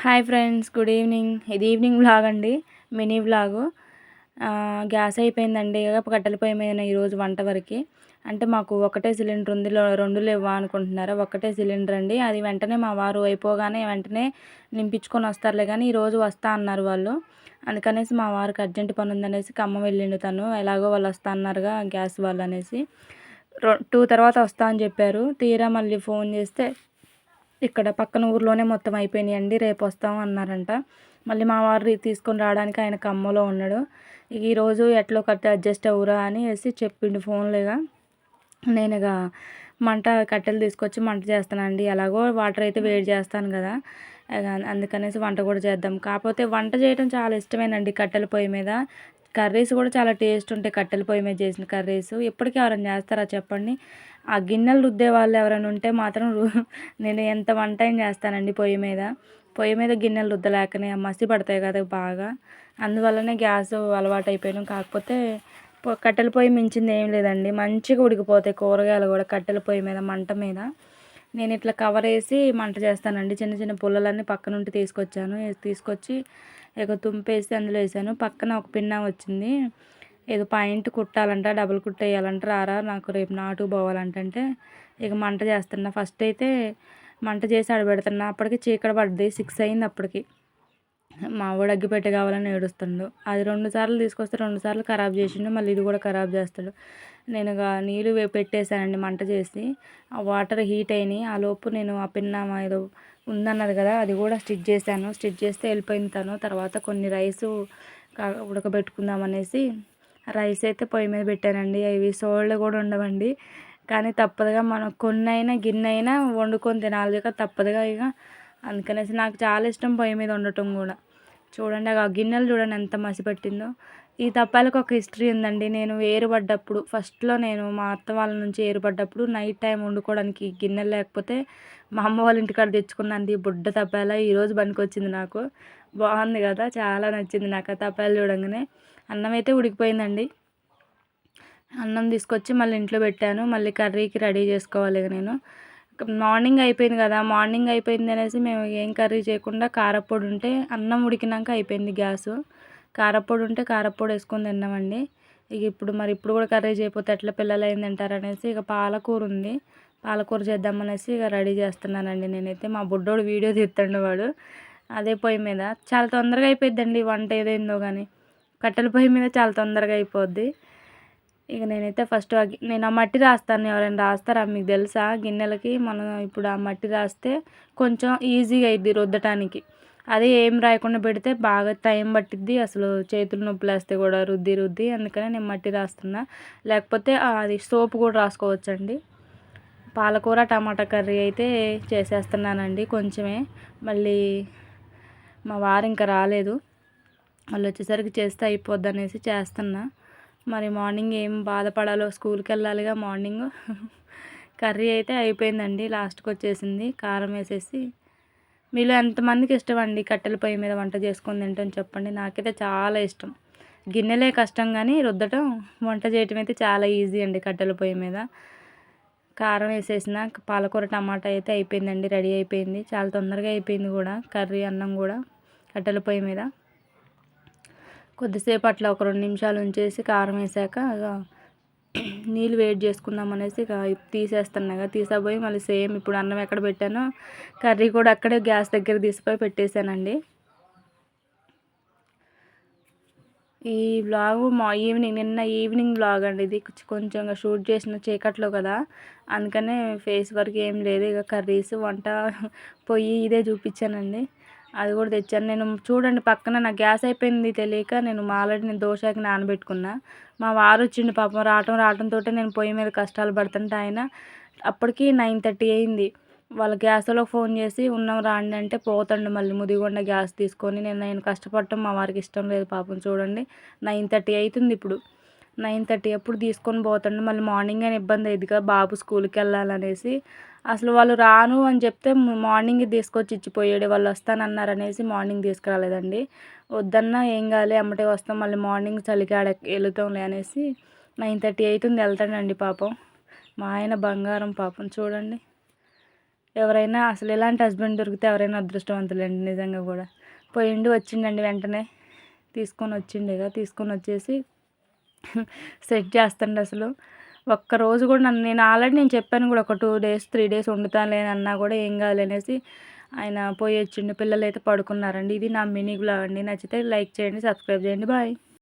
Hi friends good evening ఇది evening vlog అండి mini vlog gas అయిపోయిందండి కట్టెల పొయ్యి మీద ఈరోజు వంట వరకు. అంటే మాకు ఒకటే సిలిండర్ ఉంది రెండు లేవా అనుకుంటున్నారా? ఒకటే సిలిండర్ అండి. అది వెంటనే మా వారు అయిపోగానే వెంటనే నింపించుకొని వస్తారులే కానీ ఈరోజు వస్తా అన్నారు వాళ్ళు. అందుకనేసి మా వారికి అర్జెంట్ పని ఉందనేసి ఖమ్మం వెళ్ళిండు తను. ఎలాగో వాళ్ళు వస్తా అన్నారుగా గ్యాస్ వాళ్ళు అనేసి. టూ తర్వాత వస్తా అని చెప్పారు. తీరా మళ్ళీ ఫోన్ చేస్తే ఇక్కడ పక్కన ఊర్లోనే మొత్తం అయిపోయినాయండి రేపు వస్తాం అన్నారంట. మళ్ళీ మా వారు తీసుకొని రావడానికి ఆయన కమ్మలో ఉన్నాడు. ఈరోజు ఎట్లో కట్ట అడ్జస్ట్ అవురా అని వేసి చెప్పిండు ఫోన్లేగా నేను మంట కట్టెలు తీసుకొచ్చి మంట చేస్తానండి. ఎలాగో వాటర్ అయితే వేడి చేస్తాను కదా. అందుకనేసి వంట కూడా చేద్దాం. కాకపోతే వంట చేయడం చాలా ఇష్టమేనండి కట్టెల పొయ్యి మీద. కర్రీస్ కూడా చాలా టేస్ట్ ఉంటాయి. కట్టెల పొయ్యి మీద చేసిన కర్రీస్. ఎప్పటికీ ఎవరైనా చేస్తారా చెప్పండి. ఆ గిన్నెలు రుద్దే వాళ్ళు ఎవరైనా ఉంటే మాత్రం నేను ఎంత వంట చేస్తానండి పొయ్యి మీద. పొయ్యి మీద గిన్నెలు రుద్దలేకనే మసి పడతాయి కదా బాగా. అందువల్లనే గ్యాస్ అలవాటు అయిపోయాను. కాకపోతే కట్టెల పొయ్యి మించింది ఏం లేదండి. మంచిగా ఉడికిపోతాయి కూరగాయలు కూడా కట్టెల పొయ్యి మీద మంట మీద. నేను ఇట్లా కవర్ వేసి మంట చేస్తానండి. చిన్న చిన్న పుల్లలన్నీ పక్కనుండి తీసుకొచ్చాను. తీసుకొచ్చి ఇక తుంపేసి అందులో వేసాను. పక్కన ఒక పిన్న వచ్చింది. ఏదో పాయింట్ కుట్టాలంట డబుల్ కుట్ వేయాలంట రారా నాకు రేపు నాటు పోవాలంటే ఇక మంట చేస్తున్నా. ఫస్ట్ అయితే మంట చేసి ఆడబెడుతున్నా. అప్పటికి చీకటి పడ్డది. సిక్స్ అయింది అప్పటికి. మా వాడు అగ్గిపెట్టె కావాలని ఏడుస్తుండు. అది రెండు సార్లు తీసుకొస్తే రెండు సార్లు ఖరాబ్ చేసిండు. మళ్ళీ ఇది కూడా ఖరాబ్ చేస్తాడు. నేను నీళ్ళు పెట్టేశానండి మంట చేసి. ఆ వాటర్ హీట్ అయినాయి. ఆ లోపు నేను ఆ పిన్న ఏదో ఉందన్నది కదా అది కూడా స్టిచ్ చేశాను. స్టిచ్ చేస్తే వెళ్ళిపోయింది తను. తర్వాత కొన్ని రైస్ ఉడకబెట్టుకుందాం అనేసి రైస్ అయితే పొయ్యి మీద పెట్టానండి. అవి సోళ్ళు కూడా ఉండవండి. కానీ తప్పదుగా మనం కొన్ని అయినా గిన్నె అయినా వండుకొని తినాలి తప్పదుగా ఇక అందుకనేసి నాకు చాలా ఇష్టం పొయ్యి మీద ఉండటం కూడా. చూడండి ఆ గిన్నెలు చూడండి ఎంత మసిపెట్టిందో. ఈ తప్పాలకు ఒక హిస్టరీ ఉందండి. నేను ఏరుపడ్డప్పుడు ఫస్ట్లో నేను మా అత్త వాళ్ళ నుంచి ఏరుపడ్డప్పుడు నైట్ టైం వండుకోవడానికి గిన్నెలు లేకపోతే మా అమ్మ వాళ్ళ ఇంటికాడ తెచ్చుకున్నాను ఈ బుడ్డ తప్పాల ఈరోజు వచ్చింది నాకు. బాగుంది కదా చాలా నచ్చింది నాకు ఆ తప్పాలు చూడంగానే. అన్నం అయితే ఉడికిపోయిందండి. అన్నం తీసుకొచ్చి మళ్ళీ ఇంట్లో పెట్టాను. మళ్ళీ కర్రీకి రెడీ చేసుకోవాలి నేను. మార్నింగ్ అయిపోయింది కదా మార్నింగ్ అయిపోయింది అనేసి మేము ఏం కర్రీ చేయకుండా కారప్పొడి ఉంటే అన్నం ఉడికినాక అయిపోయింది గ్యాస్. కారప్పొడి ఉంటే కారప్పొడి వేసుకొని తిన్నామండి. ఇక ఇప్పుడు మరి ఇప్పుడు కూడా కర్రీ చేయకపోతే ఎట్లా పిల్లలు అయింది తింటారు అనేసి ఇక పాలకూర ఉంది. పాలకూర చేద్దామనేసి ఇక రెడీ చేస్తున్నానండి నేనైతే. మా బుడ్డోడు వీడియో తీస్తుండే వాడు. అదే పొయ్యి మీద. చాలా తొందరగా అయిపోద్దండి వంట ఏదైందో కానీ. కట్టెల పొయ్యి మీద చాలా తొందరగా అయిపోద్ది. ఇక నేనైతే ఫస్ట్ నేను ఆ మట్టి రాస్తాను. ఎవరైనా రాస్తారా? మీకు తెలుసా? గిన్నెలకి మనం ఇప్పుడు ఆ మట్టి రాస్తే కొంచెం ఈజీగా అయింది రుద్దటానికి. అదే ఏం రాయకుండా పెడితే బాగా టైం పట్టిద్ది. అసలు చేతులు నొప్పులు వేస్తే కూడా రుద్ది రుద్ది. అందుకనే నేను మట్టి రాస్తున్నా. లేకపోతే అది సోపు కూడా రాసుకోవచ్చండి. పాలకూర టమాటా కర్రీ అయితే చేసేస్తున్నానండి కొంచెమే. మళ్ళీ మా వారు ఇంకా రాలేదు. వాళ్ళు వచ్చేసరికి చేస్తే అయిపోద్ది అనేసి చేస్తున్నా. మరి మార్నింగ్ ఏం బాధపడాలో స్కూల్కి వెళ్ళాలిగా మార్నింగ్. కర్రీ అయితే అయిపోయిందండి లాస్ట్కి వచ్చేసింది కారం వేసేసి. మీలో ఎంతమందికి ఇష్టం అండి కట్టెల పొయ్యి మీద వంట చేసుకొని తింటాం చెప్పండి? నాకైతే చాలా ఇష్టం. గిన్నెలే కష్టం కానీ రుద్దటం వంట చేయటం అయితే చాలా ఈజీ అండి కట్టెల పొయ్యి మీద. కారం వేసేసిన పాలకూర టమాటా అయితే అయిపోయిందండి రెడీ అయిపోయింది. చాలా తొందరగా అయిపోయింది కూడా కర్రీ అన్నం కూడా కట్టెల పొయ్యి మీద. కొద్దిసేపు అట్లా ఒక రెండు నిమిషాలు ఉంచేసి కారం వేసాక నీళ్ళు వేడి చేసుకుందాం అనేసి ఇక తీసేస్తున్నాగా తీసబోయి మళ్ళీ సేమ్ ఇప్పుడు అన్నం ఎక్కడ పెట్టానో కర్రీ కూడా అక్కడే గ్యాస్ దగ్గర తీసిపోయి పెట్టేశానండి. ఈ బ్లాగ్ మా ఈవినింగ్ నిన్న ఈవినింగ్ బ్లాగ్ అండి ఇది. కొంచెం షూట్ చేసిన చీకట్లో కదా. అందుకనే ఫేస్ వరకు ఏం లేదు. ఇక కర్రీస్ వంట పొయ్యి ఇదే చూపించానండి. అది కూడా తెచ్చాను. నేను చూడండి పక్కన నా గ్యాస్ అయిపోయింది తెలియక నేను ఆల్రెడీ నేను దోశకి నానబెట్టుకున్నా. మా వారు వచ్చిండు పాపం రావటం రావటంతో నేను పొయ్యి మీద కష్టాలు పడుతుంటే ఆయన అప్పటికి నైన్ థర్టీ అయింది. వాళ్ళ గ్యాస్లో ఫోన్ చేసి ఉన్నాం రాండి అంటే పోతండి మళ్ళీ ముదిగొండ గ్యాస్ తీసుకొని. నేను నేను కష్టపడటం మా వారికి ఇష్టం లేదు పాపం చూడండి. నైన్ థర్టీ అవుతుంది ఇప్పుడు. నైన్ థర్టీ అప్పుడు తీసుకొని పోతాడు. మళ్ళీ మార్నింగ్ అని ఇబ్బంది అయ్యిదిగా బాబు స్కూల్కి వెళ్ళాలనేసి. అసలు వాళ్ళు రాను అని చెప్తే మార్నింగ్ తీసుకొచ్చి ఇచ్చిపోయాడు వాళ్ళు వస్తానన్నారనేసి మార్నింగ్ తీసుకురాలేదండి. వద్దన్నా ఏం కాలే అమ్మటే వస్తాం మళ్ళీ మార్నింగ్ చలికాడ వెళుతాంలే అనేసి నైన్ థర్టీ అవుతుంది వెళ్తాడండి పాపం. మా ఆయన బంగారం పాపం చూడండి. ఎవరైనా అసలు ఇలాంటి హస్బెండ్ దొరికితే ఎవరైనా అదృష్టవంతులండి నిజంగా కూడా. పోయిండు వచ్చిండండి వెంటనే. తీసుకొని వచ్చిండేగా తీసుకొని వచ్చేసి సెట్ చేస్తాండి అసలు. ఒక్కరోజు కూడా నన్ను నేను ఆల్రెడీ నేను చెప్పాను కూడా ఒక టూ డేస్ త్రీ డేస్ వండుతాను అన్నా కూడా ఏం కాదు అనేసి ఆయన పోయి వచ్చిండు. పిల్లలు అయితే పడుకున్నారండి. ఇది నా మినీ బ్లాగ్ అండి. నచ్చితే లైక్ చేయండి సబ్స్క్రైబ్ చేయండి. బాయ్.